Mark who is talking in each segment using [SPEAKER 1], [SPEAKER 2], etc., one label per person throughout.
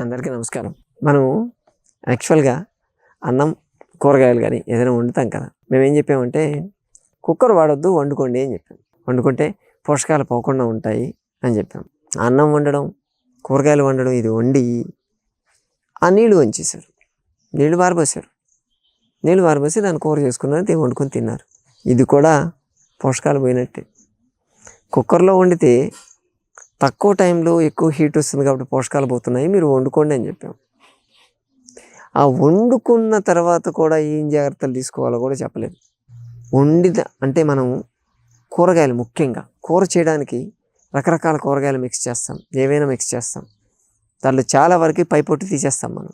[SPEAKER 1] అందరికీ నమస్కారం. మనం యాక్చువల్గా అన్నం కూరగాయలు కానీ ఏదైనా వండుతాం కదా. మేమేం చెప్పామంటే కుక్కర్ వాడొద్దు వండుకోండి అని చెప్పాం. వండుకుంటే పోషకాలు పోకుండా ఉంటాయి అని చెప్పాం. అన్నం వండడం కూరగాయలు వండడం ఇది వండి ఆ నీళ్ళు వంచేశారు. నీళ్ళు పారబోసారు నీళ్ళు పారబోసి దాన్ని కూర చేసుకున్నారు వండుకొని తిన్నారు. ఇది కూడా పోషకాలు పోయినట్టే. కుక్కర్లో వండితే తక్కువ టైంలో ఎక్కువ హీట్ వస్తుంది కాబట్టి పోషకాలు పోతున్నాయి మీరు వండుకోండి అని చెప్పాం. ఆ వండుకున్న తర్వాత కూడా ఏం జాగ్రత్తలు తీసుకోవాలో కూడా చెప్పలేదు. వండిన అంటే మనం కూరగాయలు ముఖ్యంగా కూర చేయడానికి రకరకాల కూరగాయలు మిక్స్ చేస్తాం ఏవైనా మిక్స్ చేస్తాం. దాంట్లో చాలా వరకు పైపొట్టు తీసేస్తాం మనం.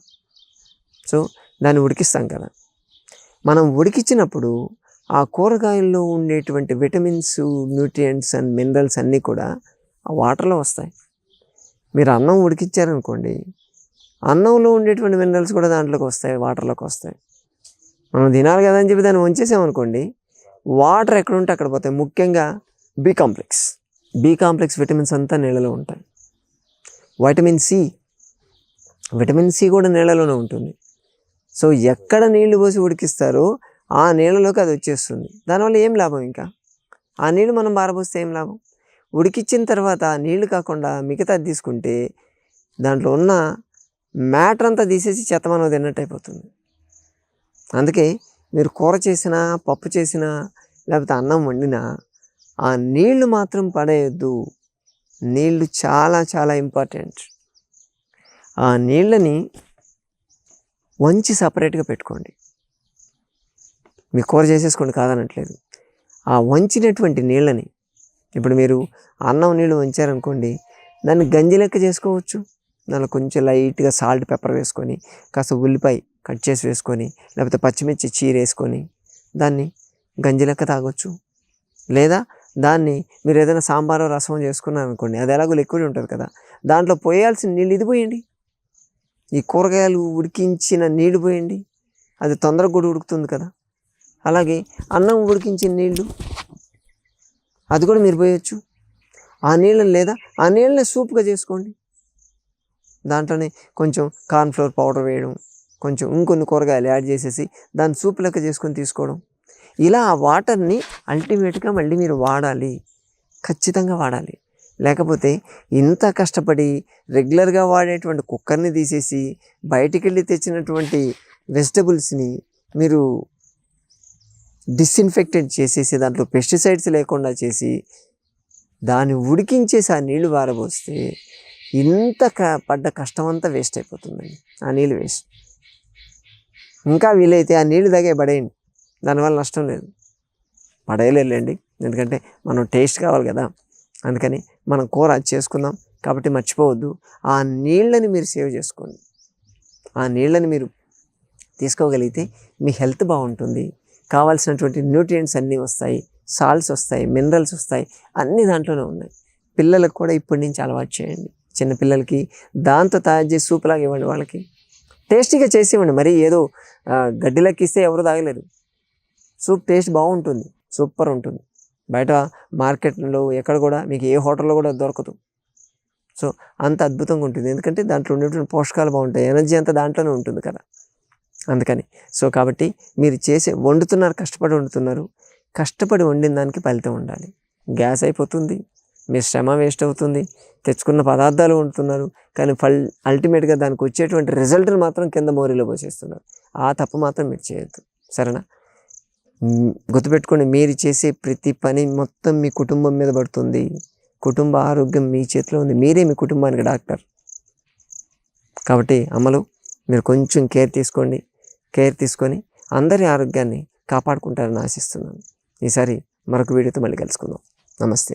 [SPEAKER 1] సో దాన్ని ఉడికిస్తాం కదా. మనం ఉడికించినప్పుడు ఆ కూరగాయల్లో ఉండేటువంటి విటమిన్స్ న్యూట్రియంట్స్ అండ్ మినరల్స్ అన్నీ కూడా ఆ వాటర్లో వస్తాయి. మీరు అన్నం ఉడికించారనుకోండి అన్నంలో ఉండేటువంటి మినరల్స్ కూడా దాంట్లోకి వస్తాయి వాటర్లోకి వస్తాయి. మనం తినాలి కదా అని చెప్పి దాన్ని ఉంచేసామనుకోండి వాటర్ ఎక్కడ ఉంటే అక్కడ పోతాయి. ముఖ్యంగా B complex. B complex vitamins అంతా నీళ్ళలో ఉంటాయి. Vitamin C. విటమిన్ సి కూడా నీళ్ళలోనే ఉంటుంది. సో ఎక్కడ నీళ్ళు పోసి ఉడికిస్తారో ఆ నీళ్ళలోకి అది వచ్చేస్తుంది. దానివల్ల ఏం లాభం ఇంకా? ఆ నీళ్ళు మనం బారబోస్తే ఏం లాభం? ఉడికిచ్చిన తర్వాత నీళ్ళు కాకుండా మిగతా తీసుకుంటే దాంట్లో ఉన్న మ్యాటర్ అంతా తీసేసి చెత్తమనం తిన్నట్టు అయిపోతుంది. అందుకే మీరు కూర చేసినా పప్పు చేసినా లేకపోతే అన్నం వండినా ఆ నీళ్ళు మాత్రం పడేయద్దు. నీళ్ళు చాలా చాలా ఇంపార్టెంట్. ఆ నీళ్ళని వంచి సపరేట్గా పెట్టుకోండి. మీ కూర చేసేసుకోండి కాదనట్లేదు. ఆ వంచినటువంటి నీళ్ళని ఇప్పుడు మీరు అన్నం నీళ్ళు ఉంచారనుకోండి దాన్ని గంజి లెక్క చేసుకోవచ్చు. దానిలో కొంచెం లైట్గా సాల్ట్ పెప్పర్ వేసుకొని కాస్త ఉల్లిపాయ కట్ చేసి వేసుకొని లేకపోతే పచ్చిమిర్చి చీర వేసుకొని దాన్ని గంజి లెక్క తాగొచ్చు. లేదా దాన్ని మీరు ఏదైనా సాంబారో రసం చేసుకున్నారు అనుకోండి అది ఎలాగో లిక్విడ్ ఉంటుంది కదా దాంట్లో పోయాల్సిన నీళ్ళు ఇది పోయండి. ఈ కూరగాయలు ఉడికించిన నీళ్ళు పోయండి. అది తొందరగా కూడా ఉడుకుతుంది కదా. అలాగే అన్నం ఉడికించిన నీళ్ళు అది కూడా మీరు పోయొచ్చు. ఆ నీళ్ళని లేదా ఆ నీళ్ళని సూప్గా చేసుకోండి. దాంట్లోనే కొంచెం కార్న్ఫ్లోర్ పౌడర్ వేయడం కొంచెం ఇంకొన్ని కూరగాయలు యాడ్ చేసేసి దాన్ని సూప్ లెక్క చేసుకొని తీసుకోవడం. ఇలా ఆ వాటర్ని అల్టిమేట్గా మళ్ళీ మీరు వాడాలి. ఖచ్చితంగా వాడాలి. లేకపోతే ఇంత కష్టపడి రెగ్యులర్గా వాడేటువంటి కుక్కర్ని తీసేసి బయటికి వెళ్ళి తెచ్చినటువంటి వెజిటబుల్స్ని మీరు డిస్ఇన్ఫెక్టెడ్ చేసేసి దాంట్లో పెస్టిసైడ్స్ లేకుండా చేసి దాన్ని ఉడికించేసి ఆ నీళ్ళు వారబోస్తే ఇంత క పడ్డ కష్టం అంతా వేస్ట్ అయిపోతుందండి. ఆ నీళ్ళు వేస్ట్ ఇంకా వీలైతే ఆ నీళ్ళు తాగే పడేయండి. దానివల్ల నష్టం లేదు. పడేయలేండి ఎందుకంటే మనం టేస్ట్ కావాలి కదా. అందుకని మనం కూర అది చేసుకుందాం. కాబట్టి మర్చిపోవద్దు. ఆ నీళ్ళని మీరు సేవ్ చేసుకోండి. ఆ నీళ్ళని మీరు తీసుకోగలిగితే మీ హెల్త్ బాగుంటుంది. కావాల్సినటువంటి న్యూట్రియంట్స్ అన్నీ వస్తాయి. సాల్ట్స్ వస్తాయి మినరల్స్ వస్తాయి. అన్నీ దాంట్లోనే ఉన్నాయి. పిల్లలకు కూడా ఇప్పటి నుంచి అలవాటు చేయండి. చిన్నపిల్లలకి దాంతో తయారు చేసి సూపులాగా ఇవ్వండి వాళ్ళకి. టేస్టీగా చేసి ఇవ్వండి. మరి ఏదో ఆ, గడ్డిలకి ఇస్తే ఎవరు తాగలేరు. సూప్ టేస్ట్ బాగుంటుంది. సూపర్ ఉంటుంది. బయట మార్కెట్లో ఎక్కడ కూడా మీకు ఏ హోటల్లో కూడా దొరకదు. సో అంత అద్భుతంగా ఉంటుంది. ఎందుకంటే దాంట్లో ఉండేటువంటి పోషకాలు బాగుంటాయి. ఎనర్జీ అంతా దాంట్లోనే ఉంటుంది కదా. అందుకని. సో కాబట్టి మీరు చేసే వండుతున్నారు కష్టపడి వండుతున్నారు. కష్టపడి వండిన దానికి ఫలితం ఉండాలి. గ్యాస్ అయిపోతుంది మీ శ్రమ వేస్ట్ అవుతుంది తెచ్చుకున్న పదార్థాలు వండుతున్నారు కానీ ఫల్ అల్టిమేట్గా దానికి వచ్చేటువంటి రిజల్ట్ని మాత్రం కింద మోరీలో పోసేస్తున్నారు. ఆ తప్పు మాత్రం మీరు చేయొద్దు. సరేనా? గుర్తుపెట్టుకోండి మీరు చేసే ప్రతి పని మొత్తం మీ కుటుంబం మీద పడుతుంది. కుటుంబ ఆరోగ్యం మీ చేతిలో ఉంది. మీరే మీ కుటుంబానికి డాక్టర్. కాబట్టి అమలు మీరు కొంచెం కేర్ తీసుకోండి. కేర్ తీసుకొని అందరి ఆరోగ్యాన్ని కాపాడుకుంటారని ఆశిస్తున్నాను. ఈసారి మరొక వీడియోతో మళ్ళీ కలుసుకుందాం. నమస్తే.